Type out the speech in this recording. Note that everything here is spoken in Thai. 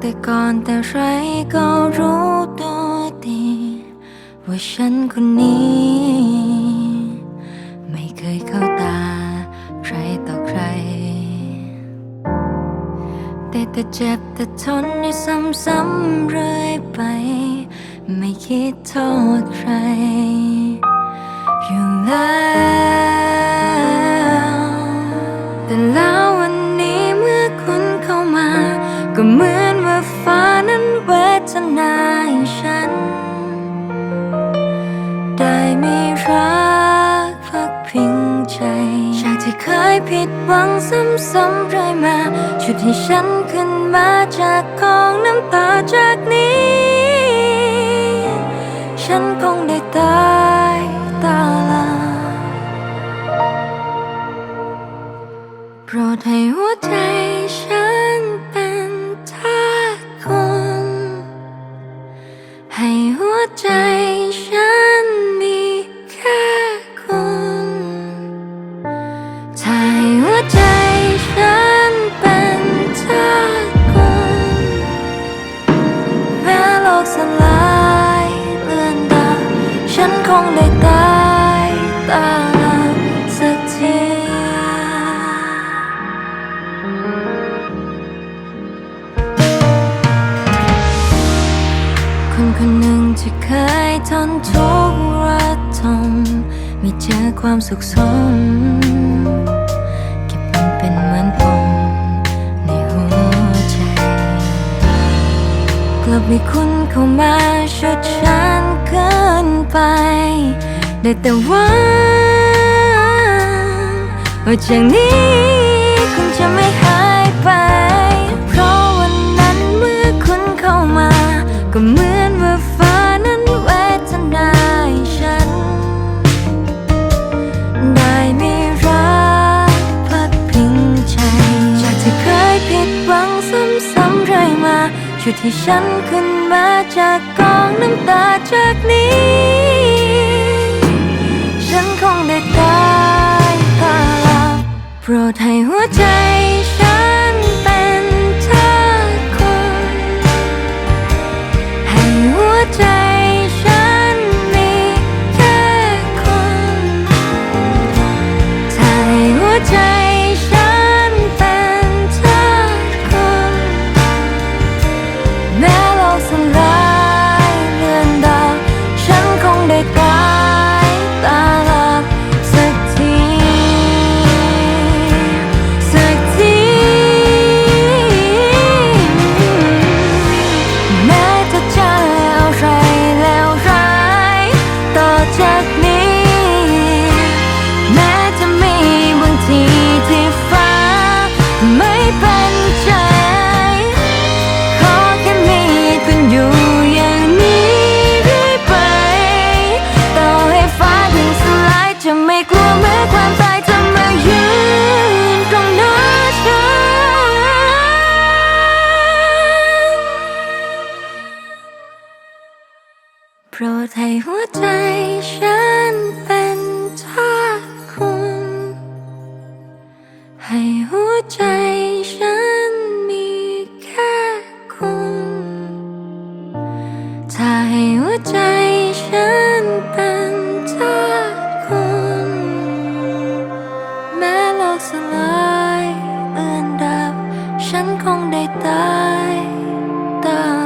แต่ก่อนแต่ไรก็รู้ตัวดี ว่าฉันคนนี้ ไม่เคยเข้าตา ใครต่อใคร แต่แต่เจ็บแต่ทนอยู่ซ้ำๆเรื่อยไป ไม่คิดโทษใครอยู่แล้ว ฉัน ได้มีรักพักพิงใจจากที่เคยผิดหวังซ้ำๆเรื่อยมาชุดให้ฉันขึ้นมาจากกองน้ำตาจากนี้ ฉันคงได้ตา คนคนหนึ่งที่เคยทนทุกข์ระทมไมีเจอความสุขสมเก็บมันเป็นเหมือนปมในหัวใจ กลับมีคุณเข้ามาชุดฉันเกินไป ได้แต่หวังว่าจากนี้คุณจะไม่ ชุดที่ฉันขึ้นมาจากกองน้ำตาจากนี้ ฉันคงได้ตายตาลับโปรดให้ ม้ความตายจะมายืนตรงหน้าฉันโปรดให้หัวใจฉันเป็นทาสคุณ ให้หัวใจ ฉันคงได้ตายตาย